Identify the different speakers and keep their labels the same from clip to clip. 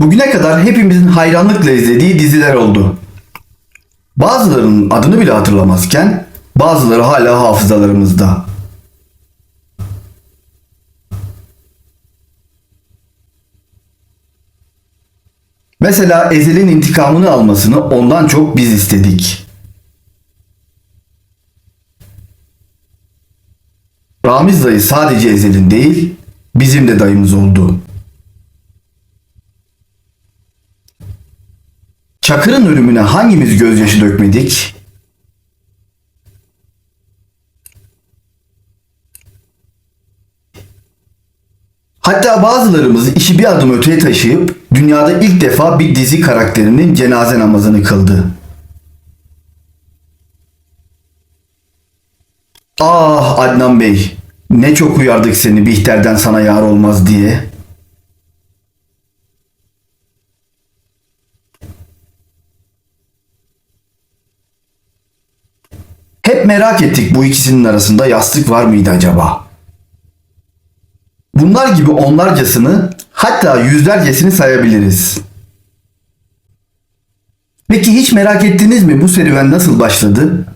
Speaker 1: Bugüne kadar hepimizin hayranlıkla izlediği diziler oldu. Bazılarının adını bile hatırlamazken bazıları hala hafızalarımızda. Mesela Ezel'in intikamını almasını ondan çok biz istedik. Ramiz dayı sadece Ezel'in değil, bizim de dayımız oldu. Çakır'ın ölümüne hangimiz gözyaşı dökmedik? Hatta bazılarımız işi bir adım öteye taşıyıp dünyada ilk defa bir dizi karakterinin cenaze namazını kıldı. Ah Adnan Bey, ne çok uyardık seni Bihter'den sana yar olmaz diye. Hep merak ettik bu ikisinin arasında yastık var mıydı acaba? Bunlar gibi onlarcasını hatta yüzlercesini sayabiliriz. Peki hiç merak ettiniz mi bu serüven nasıl başladı?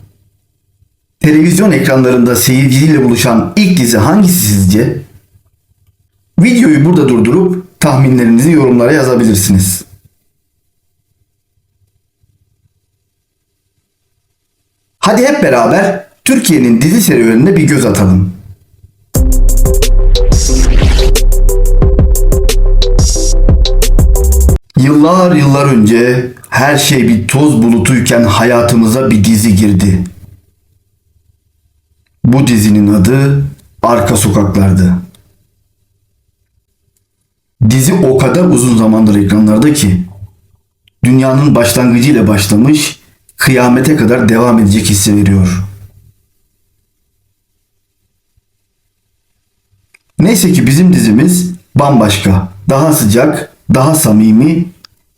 Speaker 1: Televizyon ekranlarında seyirciyle buluşan ilk dizi hangisi sizce? Videoyu burada durdurup tahminlerinizi yorumlara yazabilirsiniz. Hadi hep beraber Türkiye'nin dizi serüvenine bir göz atalım. Yıllar yıllar önce her şey bir toz bulutuyken hayatımıza bir dizi girdi. Bu dizinin adı Arka Sokaklar'dı. Dizi o kadar uzun zamandır ekranlarda ki dünyanın başlangıcıyla başlamış, kıyamete kadar devam edecek hissi veriyor. Neyse ki bizim dizimiz bambaşka, daha sıcak, daha samimi,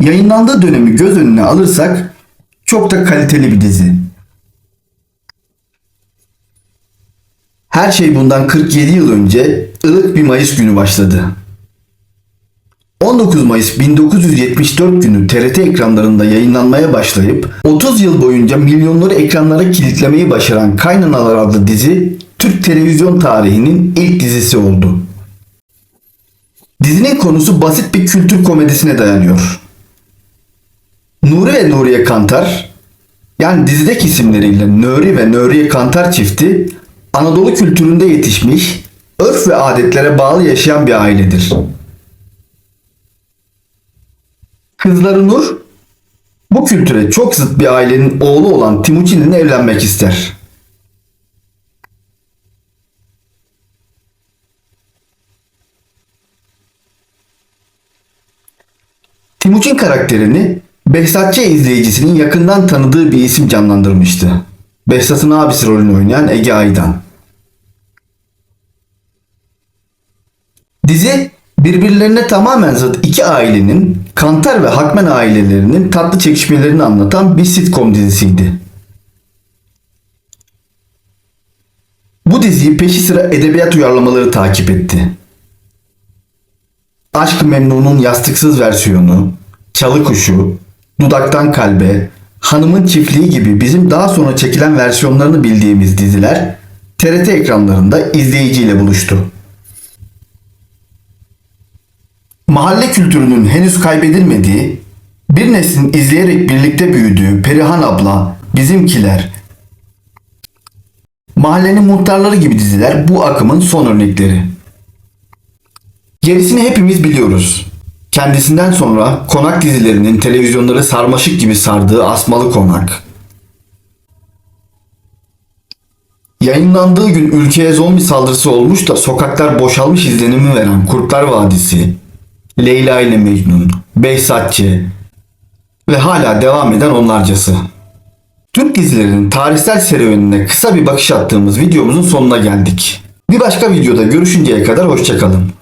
Speaker 1: yayınlandığı dönemi göz önüne alırsak çok da kaliteli bir dizi. Her şey bundan 47 yıl önce ılık bir Mayıs günü başladı. 19 Mayıs 1974 günü TRT ekranlarında yayınlanmaya başlayıp 30 yıl boyunca milyonları ekranlara kilitlemeyi başaran Kaynanalar adlı dizi Türk televizyon tarihinin ilk dizisi oldu. Dizinin konusu basit bir kültür komedisine dayanıyor. Nuri ve Nuriye Kantar, yani dizideki isimleriyle Nuri ve Nuriye Kantar çifti Anadolu kültüründe yetişmiş, örf ve adetlere bağlı yaşayan bir ailedir. Kızları Nur, bu kültüre çok zıt bir ailenin oğlu olan Timuçin'le evlenmek ister. Timuçin karakterini Behzatçı izleyicisinin yakından tanıdığı bir isim canlandırmıştı. Behzat'ın abisi rolünü oynayan Ege Aydan. Dizi birbirlerine tamamen zıt iki ailenin Kantar ve Hakmen ailelerinin tatlı çekişmelerini anlatan bir sitcom dizisiydi. Bu diziyi peşi sıra edebiyat uyarlamaları takip etti. Aşk-ı Memnun'un yastıksız versiyonu, Çalı Kuşu, Dudaktan Kalbe, Hanımın Çiftliği gibi bizim daha sonra çekilen versiyonlarını bildiğimiz diziler TRT ekranlarında izleyiciyle buluştu. Mahalle kültürünün henüz kaybedilmediği, bir neslin izleyerek birlikte büyüdüğü Perihan abla, Bizimkiler, Mahallenin Muhtarları gibi diziler bu akımın son örnekleri. Gerisini hepimiz biliyoruz. Kendisinden sonra konak dizilerinin televizyonları sarmaşık gibi sardığı Asmalı Konak. Yayınlandığı gün ülkeye zombi saldırısı olmuş da sokaklar boşalmış izlenimi veren Kurtlar Vadisi, Leyla ile Mecnun, Behzatçı ve hala devam eden onlarcası. Türk dizilerinin tarihsel serüvenine kısa bir bakış attığımız videomuzun sonuna geldik. Bir başka videoda görüşünceye kadar hoşçakalın.